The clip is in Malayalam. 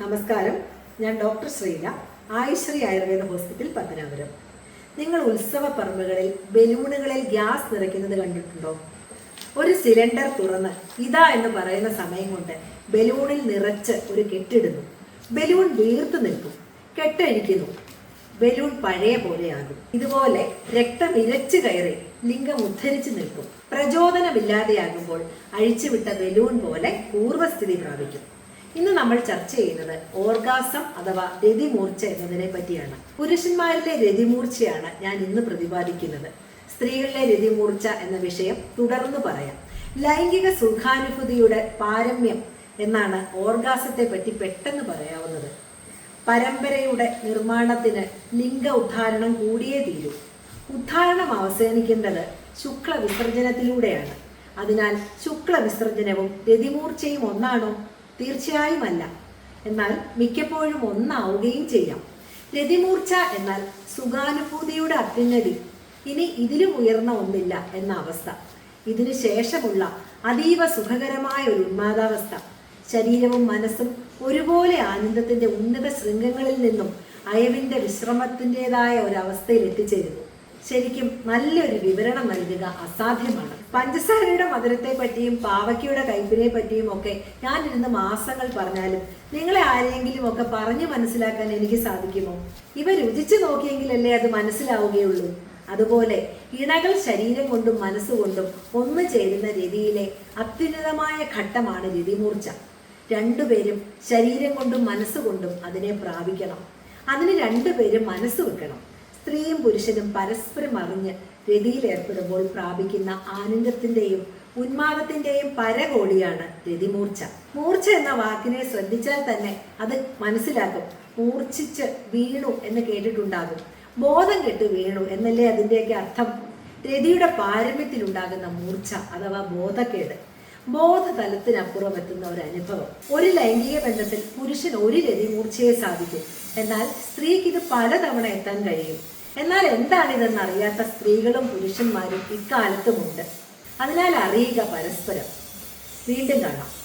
നമസ്കാരം. ഞാൻ ഡോക്ടർ ശ്രീല ആയുശ്രീ ആയുർവേദ ഹോസ്പിറ്റൽ പത്തനാപുരം. നിങ്ങൾ ഉത്സവ പറമ്പുകളിൽ ബലൂണുകളിൽ ഗ്യാസ് നിറയ്ക്കുന്നത് കണ്ടിട്ടുണ്ടോ? ഒരു സിലിണ്ടർ തുറന്ന് ഇതാ എന്ന് പറയുന്ന സമയം കൊണ്ട് ബലൂണിൽ നിറച്ച് ഒരു കെട്ടിടുന്നു. ബലൂൺ വീർത്തു നിൽക്കും കെട്ടഴിക്കുന്നു. ബലൂൺ പഴയ പോലെയാകും. ഇതുപോലെ രക്തം ഇരച്ചു കയറി ലിംഗം ഉദ്ധരിച്ചു നിൽക്കും. പ്രചോദനമില്ലാതെയാകുമ്പോൾ അഴിച്ചുവിട്ട ബലൂൺ പോലെ പൂർവസ്ഥിതി പ്രാപിക്കും. ഇന്ന് നമ്മൾ ചർച്ച ചെയ്യുന്നത് ഓർഗാസം അഥവാ രതിമൂർച്ച എന്നതിനെ പറ്റിയാണ്. പുരുഷന്മാരിലെ രതിമൂർച്ചയാണ് ഞാൻ ഇന്ന് പ്രതിപാദിക്കുന്നത്. സ്ത്രീകളിലെ രതിമൂർച്ച എന്ന വിഷയം തുടർന്ന് പറയാം. ലൈംഗിക സുഖാനുഭൂതിയുടെ പാരമ്യം എന്നാണ് ഓർഗാസത്തെ പറ്റി പെട്ടെന്ന് പറയാവുന്നത്. പരമ്പരയുടെ നിർമ്മാണത്തിന് ലിംഗ ഉദ്ധാരണം കൂടിയേ തീരൂ. ഉദ്ധാരണം അവസാനിക്കേണ്ടത് ശുക്ല വിസർജനത്തിലൂടെയാണ് അതിനാൽ ശുക്ല വിസർജനവും രതിമൂർച്ചയും ഒന്നാണോ? തീർച്ചയായും അല്ല. എന്നാൽ മിക്കപ്പോഴും ഒന്നാവുകയും ചെയ്യാം. രതിമൂർച്ച എന്നാൽ സുഖാനുഭൂതിയുടെ അത്യുന്നതി ഇനി ഇതിലും ഉയർന്ന ഒന്നില്ല എന്ന അവസ്ഥ. ഇതിനു ശേഷമുള്ള അതീവ സുഖകരമായ ഒരു ഉന്മാദാവസ്ഥ. ശരീരവും മനസ്സും ഒരുപോലെ ആനന്ദത്തിന്റെ ഉന്നത ശൃംഗങ്ങളിൽ നിന്നും അയവിന്റെ വിശ്രമത്തിന്റെതായ ഒരവസ്ഥയിൽ എത്തിച്ചേരുന്നു ശരിക്കും നല്ലൊരു വിവരണം നൽകുക അസാധ്യമാണ്. പഞ്ചസാരയുടെ മധുരത്തെ പറ്റിയും പാവയ്ക്കയുടെ കൈപ്പിനെ പറ്റിയും ഒക്കെ ഞാനിരുന്ന് മാസങ്ങൾ പറഞ്ഞാലും നിങ്ങളെ ആരെങ്കിലും ഒക്കെ പറഞ്ഞു മനസ്സിലാക്കാൻ എനിക്ക് സാധിക്കുമോ? ഇവ രുചിച്ചു നോക്കിയെങ്കിലല്ലേ അത് മനസ്സിലാവുകയുള്ളൂ. അതുപോലെ ഇണകൾ ശരീരം കൊണ്ടും മനസ്സുകൊണ്ടും ഒന്നു ചേരുന്ന രതിയിലെ അത്യുന്നതമായ ഘട്ടമാണ് രതിമൂർച്ച. രണ്ടുപേരും ശരീരം കൊണ്ടും മനസ്സുകൊണ്ടും അതിനെ പ്രാപിക്കണം. അതിന് രണ്ടുപേരും മനസ്സ് വെക്കണം. സ്ത്രീയും പുരുഷനും പരസ്പരം അറിഞ്ഞ് രതിയിലേർപ്പെടുമ്പോൾ പ്രാപിക്കുന്ന ആനന്ദത്തിന്റെയും ഉന്മാദത്തിന്റെയും പരകോളിയാണ് രതിമൂർച്ച. മൂർച്ച എന്ന വാക്കിനെ ശ്രദ്ധിച്ചാൽ തന്നെ അത് മനസ്സിലാക്കും. മൂർച്ഛിച്ച് വീണു എന്ന് കേട്ടിട്ടുണ്ടാകും. ബോധം കെട്ട് വീണു എന്നല്ലേ അതിന്റെയൊക്കെ അർത്ഥം? രതിയുടെ പാരമ്യത്തിലുണ്ടാകുന്ന മൂർച്ച അഥവാ ബോധക്കേട്. ബോധതലത്തിനപ്പുറം എത്തുന്ന ഒരു അനുഭവം. ഒരു ലൈംഗിക ബന്ധത്തിൽ പുരുഷൻ ഒരു രതിമൂർച്ചയെ സാധിക്കും. എന്നാൽ സ്ത്രീക്ക് ഇത് പലതവണ എത്താൻ കഴിയും. എന്നാൽ എന്താണിതെന്ന് അറിയാത്ത സ്ത്രീകളും പുരുഷന്മാരും ഇക്കാലത്തുമുണ്ട്. അതിനാൽ അറിയുക പരസ്പരം. വീണ്ടും കാണാം.